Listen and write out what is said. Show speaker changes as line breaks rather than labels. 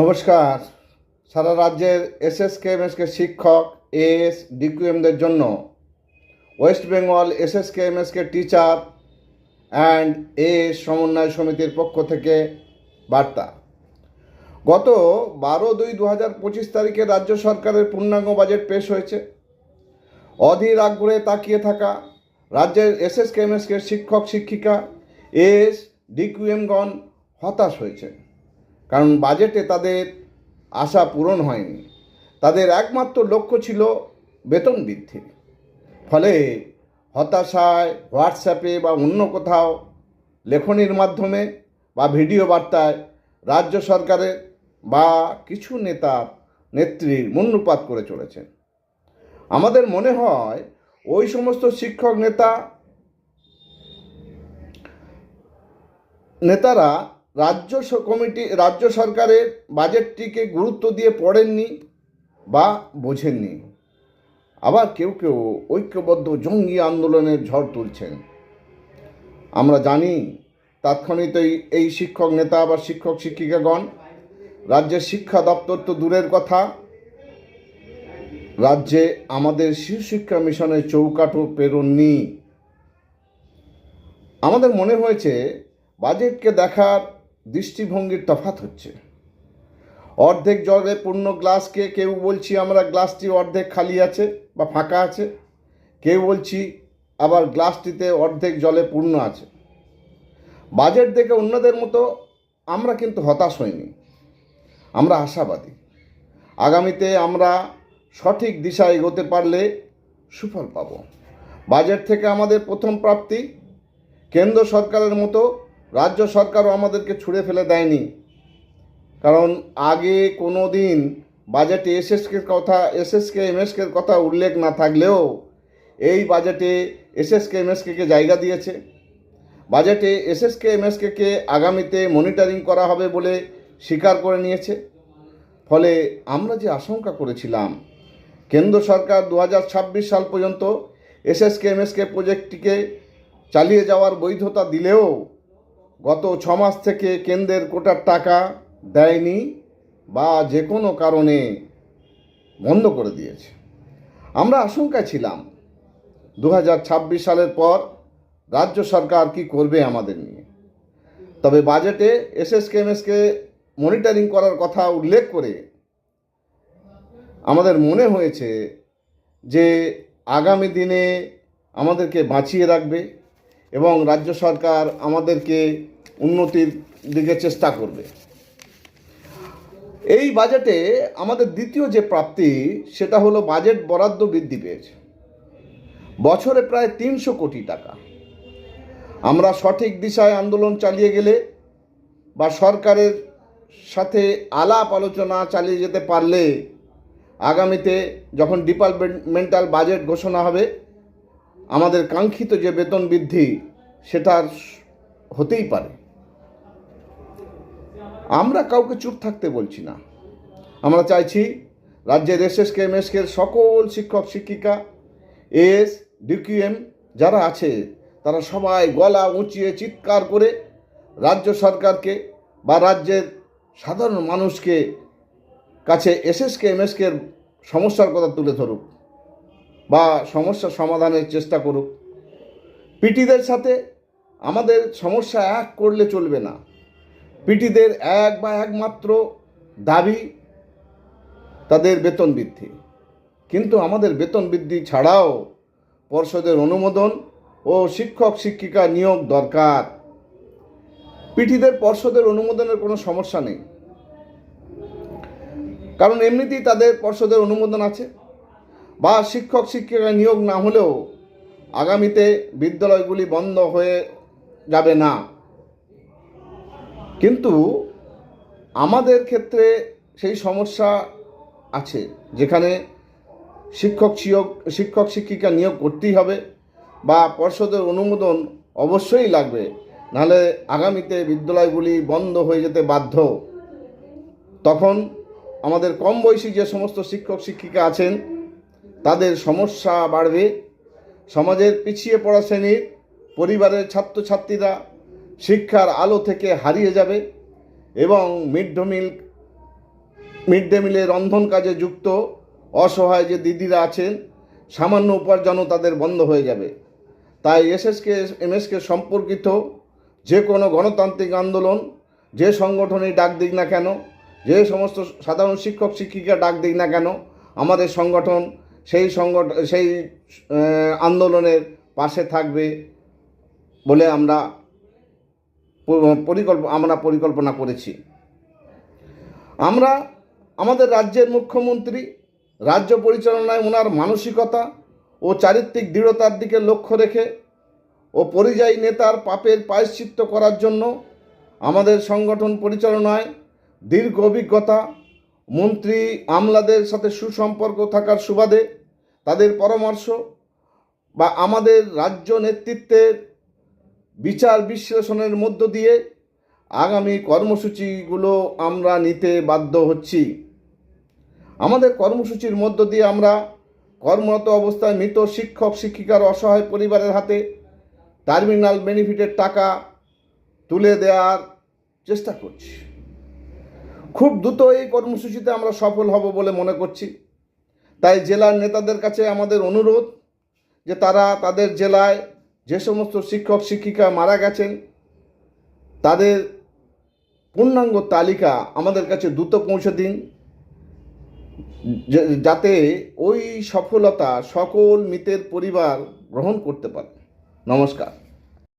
নমস্কার। সারা রাজ্যের এসএসকে এমএসকে শিক্ষক এএস ডিকিউএমদের জন্য West Bengal SSK MSK teacher and AS সমন্বয় সমিতির পক্ষ থেকে বার্তা। গত বারো দুই দু হাজার পঁচিশ তারিখে রাজ্য সরকারের পূর্ণাঙ্গ বাজেট পেশ হয়েছে। অধীর আগ্রহে তাকিয়ে থাকা রাজ্যের এসএসকে এমএসকে শিক্ষক, শিক্ষিকা এস ডিকিউএমগণ হতাশ হয়েছে। কারণ বাজেটে তাদের আশা পূরণ হয়নি। তাদের একমাত্র লক্ষ্য ছিল বেতন বৃদ্ধি। ফলে হতাশায় হোয়াটসঅ্যাপে বা অন্য কোথাও লেখনির মাধ্যমে বা ভিডিও বার্তায় রাজ্য সরকারের বা কিছু নেতার নেত্রীর মূল্যপাত করে চলেছেন। আমাদের মনে হয় ওই সমস্ত শিক্ষক নেতা, নেতারা রাজ্য কমিটি, রাজ্য সরকারের বাজেটটিকে গুরুত্ব দিয়ে পড়েননি বা বোঝেননি। আবার কেউ কেউ ঐক্যবদ্ধ জঙ্গি আন্দোলনের ঝড় তুলছেন। আমরা জানি তাৎক্ষণিক এই শিক্ষক নেতা বা শিক্ষক শিক্ষিকাগণ, রাজ্যের শিক্ষা দপ্তর তো দূরের কথা। রাজ্যে আমাদের শিশু শিক্ষা মিশনের চৌকাঠও পেরোননি। আমাদের মনে হয়েছে, বাজেটকে দেখার দৃষ্টিভঙ্গির তফাৎ হচ্ছে। অর্ধেক জলে পূর্ণ গ্লাসকে কেউ বলছি আমরা গ্লাসটি অর্ধেক খালি আছে বা ফাঁকা আছে, কেউ বলছি আবার গ্লাসটিতে অর্ধেক জলে পূর্ণ আছে। বাজেট দেখে অন্যদের মতো আমরা কিন্তু হতাশ হইনি। আমরা আশাবাদী। আগামীতে আমরা সঠিক দিশায় এগোতে পারলে সুফল পাব। বাজেট থেকে আমাদের প্রথম প্রাপ্তি কেন্দ্র সরকারের মতো রাজ্য সরকারও আমাদেরকে ছুঁড়ে ফেলে দেয়নি। কারণ আগে কোনো দিন বাজেটে এসএসকে কথা, এসএসকে, এমএসকের কথা উল্লেখ না থাকলেও এই বাজেটে এসএসকে, এমএসকে জায়গা দিয়েছে। বাজেটে এসএসকে, এমএসকে আগামীতে মনিটরিং করা হবে বলে স্বীকার করে নিয়েছে। ফলে আমরা যে আশঙ্কা করেছিলাম, কেন্দ্র সরকার দু হাজার ছাব্বিশ সাল পর্যন্ত এসএসকে, এমএসকে প্রজেক্টটিকে চালিয়ে যাওয়ার বৈধতা দিলেও গত ছ মাস থেকে কেন্দ্রের কোটার টাকা দেয়নি বা যে কোনো কারণে বন্ধ করে দিয়েছে। আমরা আশঙ্কায় ছিলাম। দু হাজার ছাব্বিশ সালের পর রাজ্য সরকার কি করবে আমাদের নিয়ে। তবে বাজেটে এসএসকে এমএসকে মনিটরিং করার কথা উল্লেখ করে আমাদের মনে হয়েছে যে আগামী দিনে আমাদেরকে বাঁচিয়ে রাখবে। এবং রাজ্য সরকার আমাদেরকে উন্নতির দিকে চেষ্টা করবে। এই বাজেটে আমাদের দ্বিতীয় যে প্রাপ্তি, সেটা হলো বাজেট বরাদ্দ বৃদ্ধি পেয়েছে। বছরে প্রায় তিনশো কোটি টাকা। আমরা সঠিক দিশায় আন্দোলন চালিয়ে গেলে বা সরকারের সাথে আলাপ আলোচনা চালিয়ে যেতে পারলে আগামীতে যখন ডিপার্টমেন্টাল বাজেট ঘোষণা হবে আমাদের কাঙ্ক্ষিত যে বেতন বৃদ্ধি সেটার হতেই পারে। আমরা কাউকে চুপ থাকতে বলছি না। আমরা চাইছি রাজ্যের এসএসকে এমএসকে সকল শিক্ষক, শিক্ষিকা এস ডিকিউএম যারা আছে, তারা সবাই গলা উঁচিয়ে চিৎকার করে রাজ্য সরকারকে বা রাজ্যের সাধারণ মানুষকে কাছে এসএসকে এমএসকে সমস্যার কথা তুলে ধরুক। বা সমস্যা সমাধানের চেষ্টা করুক। পিটিদের সাথে আমাদের সমস্যা এক করলে চলবে না। পিটিদের এক বা একমাত্র দাবি তাদের বেতন বৃদ্ধি। কিন্তু আমাদের বেতন বৃদ্ধি ছাড়াও পর্ষদের অনুমোদন ও শিক্ষক শিক্ষিকা নিয়োগ দরকার। পিটিদের পর্ষদের অনুমোদনের কোনো সমস্যা নেই। কারণ এমনিতেই তাদের পর্ষদের অনুমোদন আছে। বা শিক্ষক শিক্ষিকা নিয়োগ না হলেও আগামীতে বিদ্যালয়গুলি বন্ধ হয়ে যাবে না। কিন্তু আমাদের ক্ষেত্রে সেই সমস্যা আছে, যেখানে শিক্ষক শিয়ক শিক্ষক শিক্ষিকা নিয়োগ করতেই হবে বা পর্ষদের অনুমোদন অবশ্যই লাগবে, নাহলে আগামীতে বিদ্যালয়গুলি বন্ধ হয়ে যেতে বাধ্য। তখন আমাদের কম বয়সী যে সমস্ত শিক্ষক শিক্ষিকা আছেন তাদের সমস্যা বাড়বে। সমাজের পিছিয়ে পড়া শ্রেণির পরিবারের ছাত্রছাত্রীরা শিক্ষার আলো থেকে হারিয়ে যাবে এবং mid day meal, mid day মিলে রন্ধন কাজে যুক্ত অসহায় যে দিদিরা আছেন, সামান্য উপার্জনও তাদের বন্ধ হয়ে যাবে। তাই এসএসকে, এমএসকে সম্পর্কিত যে কোনো গণতান্ত্রিক আন্দোলন, যে সংগঠনই ডাক দিক না কেন, যে সমস্ত সাধারণ শিক্ষক শিক্ষিকা ডাক দিক না কেন, আমাদের সংগঠন সেই সংগঠন সেই আন্দোলনের পাশে থাকবে বলে আমরা পরিকল্প, আমরা পরিকল্পনা করেছি। আমরা আমাদের রাজ্যের মুখ্যমন্ত্রী রাজ্য পরিচালনায় ওনার মানসিকতা ও চারিত্রিক দৃঢ়তার দিকে লক্ষ্য রেখে ও পরিযায়ী নেতার পাপের পায়শ্চিত্ত করার জন্য আমাদের সংগঠন পরিচালনায় দীর্ঘ অভিজ্ঞতা মন্ত্রী আমলাদের সাথে সুসম্পর্ক থাকার সুবাদে তাদের পরামর্শ বা আমাদের রাজ্য নেতৃত্বের বিচার বিশ্লেষণের মধ্য দিয়ে আগামী কর্মসূচিগুলো আমরা নিতে বাধ্য হচ্ছি। আমাদের কর্মসূচির মধ্য দিয়ে আমরা কর্মরত অবস্থায় মৃত শিক্ষক, শিক্ষিকার অসহায় পরিবারের হাতে টার্মিনাল বেনিফিটের টাকা তুলে দেওয়ার চেষ্টা করছি। খুব দ্রুত এই কর্মসূচিতে আমরা সফল হব বলে মনে করছি। তাই জেলার নেতাদের কাছে আমাদের অনুরোধ যে তারা তাদের জেলায় যে সমস্ত শিক্ষক, শিক্ষিকা মারা গেছেন, তাদের পূর্ণাঙ্গ তালিকা আমাদের কাছে দ্রুত পৌঁছে দিন। যাতে ওই সফলতা সকল মৃতের পরিবার গ্রহণ করতে পারে। নমস্কার।